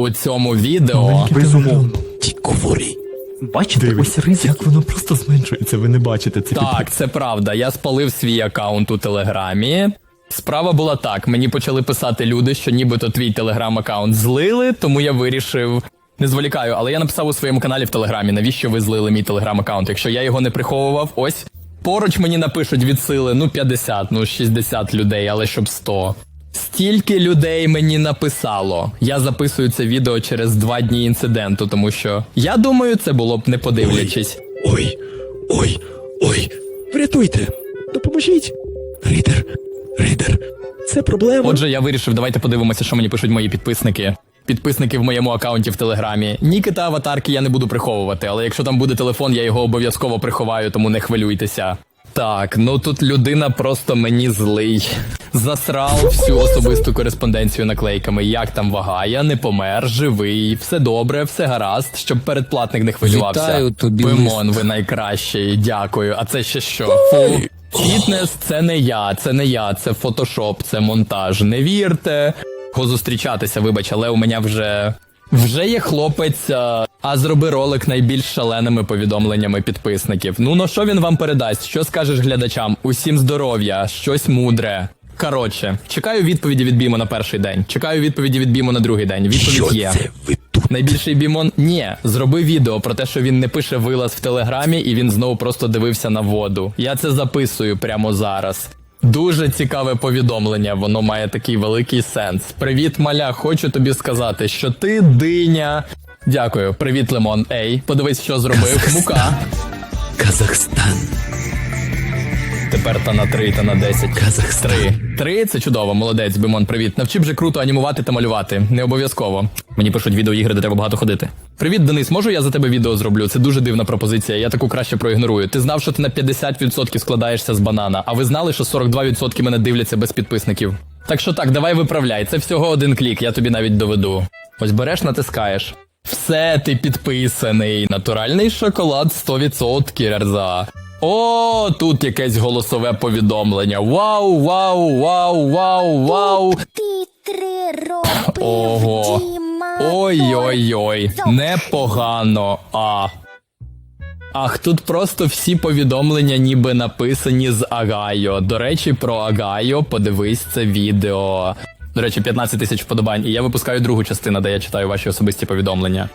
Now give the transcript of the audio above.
у цьому відео. Безумовно. Бачите, Дивись, ось ризик. як воно просто зменшується, ви не бачите це. Так, це правда. Я спалив свій аккаунт у Телеграмі. Справа була так: мені почали писати люди, що нібито твій телеграм-аккаунт злили, тому я вирішив. Не зволікаю, але я написав у своєму каналі в Телеграмі, навіщо ви злили мій телеграм-аккаунт. Якщо я його не приховував, ось поруч мені напишуть від сили, ну 50, ну 60 людей, але щоб 100. Стільки людей мені написало. Я записую це відео через два дні інциденту, тому що я думаю, це було б не подивлячись. Ой, ой, ой. Врятуйте! Допоможіть! Рейдер, рейдер, це проблема. Отже, я вирішив, давайте подивимося, що мені пишуть мої підписники. Підписники в моєму аккаунті в Телеграмі. Ніки та аватарки я не буду приховувати, але якщо там буде телефон, я його обов'язково приховаю, тому не хвилюйтеся. Так, ну тут людина просто мені злий. Засрав всю особисту кореспонденцію наклейками. Як там вага? Я не помер, живий, все добре, все гаразд, щоб передплатник не хвилювався. Вітаю тобі, Бимон, ви найкращий, дякую. А це ще що? Фу. Фітнес це не я, це не я, це фотошоп, це монтаж. Не вірте. Позустрічатися, вибач, але у мене вже. Вже є хлопець, а, а зроби ролик найбільш шаленими повідомленнями підписників. Ну на що він вам передасть? Що скажеш глядачам? Усім здоров'я, щось мудре. Коротше, чекаю відповіді від Бімо на перший день. Чекаю відповіді від Бімо на другий день. Відповідь Що є. це ви тут? Найбільший бімон ні, зроби відео про те, що він не пише вилаз в телеграмі, і він знову просто дивився на воду. Я це записую прямо зараз. Дуже цікаве повідомлення, воно має такий великий сенс. Привіт, маля, хочу тобі сказати, що ти диня. Дякую, привіт, Лимон. Ей, подивись, що зробив. Мука. Казахстан. Тепер та на 3, та на 10. Казахстан. Три. Три це чудово, молодець, Бимон, привіт. Навчи вже круто анімувати та малювати. Не обов'язково. Мені пишуть відеоігри, де треба багато ходити. Привіт, Денис, можу я за тебе відео зроблю? Це дуже дивна пропозиція. Я таку краще проігнорую. Ти знав, що ти на 50% складаєшся з банана, а ви знали, що 42% мене дивляться без підписників. Так що так, давай виправляй. Це всього один клік, я тобі навіть доведу. Ось береш, натискаєш. Все, ти підписаний. Натуральний шоколад 100% Рерза. О, тут якесь голосове повідомлення. Вау, вау, вау, вау, вау. Ти три роки Ого. Ой-ой-ой, непогано. А. Ах, тут просто всі повідомлення ніби написані з Агайо. До речі, про Агайо подивись це відео. До речі, 15 тисяч вподобань, і я випускаю другу частину, де я читаю ваші особисті повідомлення.